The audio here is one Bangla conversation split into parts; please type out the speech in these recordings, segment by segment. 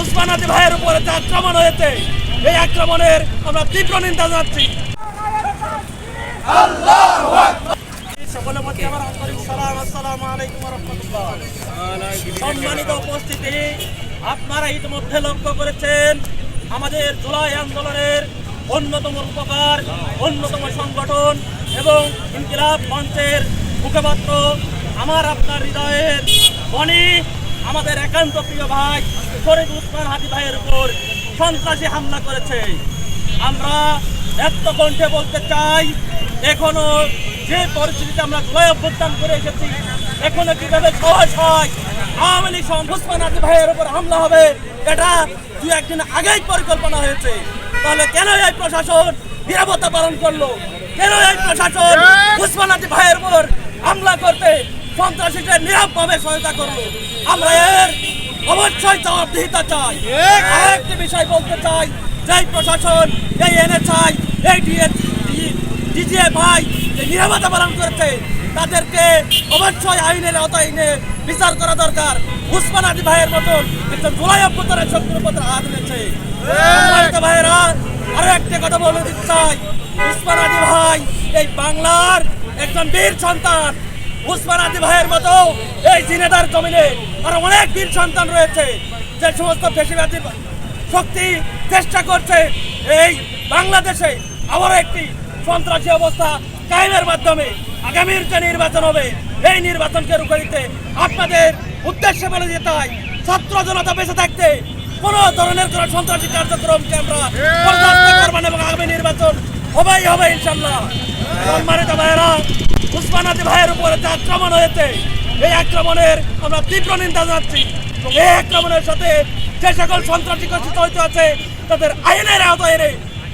উসমান আদি ভাইয়ের উপরে যে আক্রমণ হয়েছে, এই আক্রমণের আমরা তীব্র নিন্দা জানাচ্ছি। সম্মানিত উপস্থিতি, আপনারা ইতিমধ্যে লক্ষ্য করেছেন, আমাদের জুলাই আন্দোলনের অন্যতম উপকার, অন্যতম সংগঠন এবং ইনকিলাব মঞ্চের মুখপাত্র আমার আপনার হৃদয়ের মনি আমাদের একান্ত প্রিয় ভাই ফরিদ উসমান হাদি ভাইয়ের উপর সন্ত্রাসী হামলা করেছে। আমরা এত কণ্ঠে বলতে চাই এখনও যে পরিস্থিতিতে আমরা জয় অভ্যুত্থান করে এসেছি এখনও কীভাবে সহজ হয়? আওয়ামী লীগ সম্ভুসমান আদি ভাইয়ের উপর হামলা হবে এটা দু একদিন আগেই পরিকল্পনা হয়েছে। তাহলে কেন এই প্রশাসন নিরাপত্তা পালন করল? কেন এই প্রশাসন উসমান আদি ভাইয়ের উপর হামলা করতে সন্ত্রাসীদের নিরাপভাবে সহায়তা করব। আমরা এর অবশ্যই জবাবদিহিতা চাই। আরেকটি বিষয় বলতে চাই যে প্রশাসন এই এনএসআই এই ডিজিএফআই যে নিরাপত্তা পালন করেছে তাদেরকে অবশ্যই আইনের আওতায় এনে বিচার করা দরকার। উসমান আদি ভাইয়ের মতন একজন জোলাই অভ্যন্তরের শক্তির উপর হাত সম্মানিত ভাইয়েরা আরও একটা কথা বলে দিতে চাই। উসমান আদি ভাই এই বাংলার একজন বীর সন্তান। উসমান আদি ভাইয়ের মতো এই জিনেদার জমিনে আরও অনেক বীর সন্তান রয়েছে। যে সমস্ত বেশিরভাগী শক্তি চেষ্টা করছে এই বাংলাদেশে আবারও একটি সন্ত্রাসী অবস্থা কায়েমের মাধ্যমে আগামীর যে নির্বাচন হবে এই নির্বাচনকে রুখে দিতে আপনাদের উদ্দেশ্যে বলে যেতে হয় ছাত্র জনতা বেঁচে থাকতে কোনো ধরনের কোনো সন্ত্রাসী কার্যক্রমকে আমরা বরদাস্ত এবং আগামী নির্বাচন হবেই হবে ইনশাল্লাহ সম্মানিত ভাইয়েরা ভাইয়ের উপরে যে আক্রমণ হয়েছে, এই আক্রমণের আমরা তীব্র নিন্দা জানাচ্ছি। এই আক্রমণের সাথে যে সকল সন্ত্রাসী গঠিত হইতে আছে, তাদের আইনের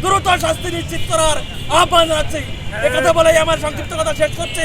দ্রুত শাস্তি নিশ্চিত করার আহ্বান জানাচ্ছি। একথা বলেই আমার সংক্ষিপ্ত কথা শেষ করছি।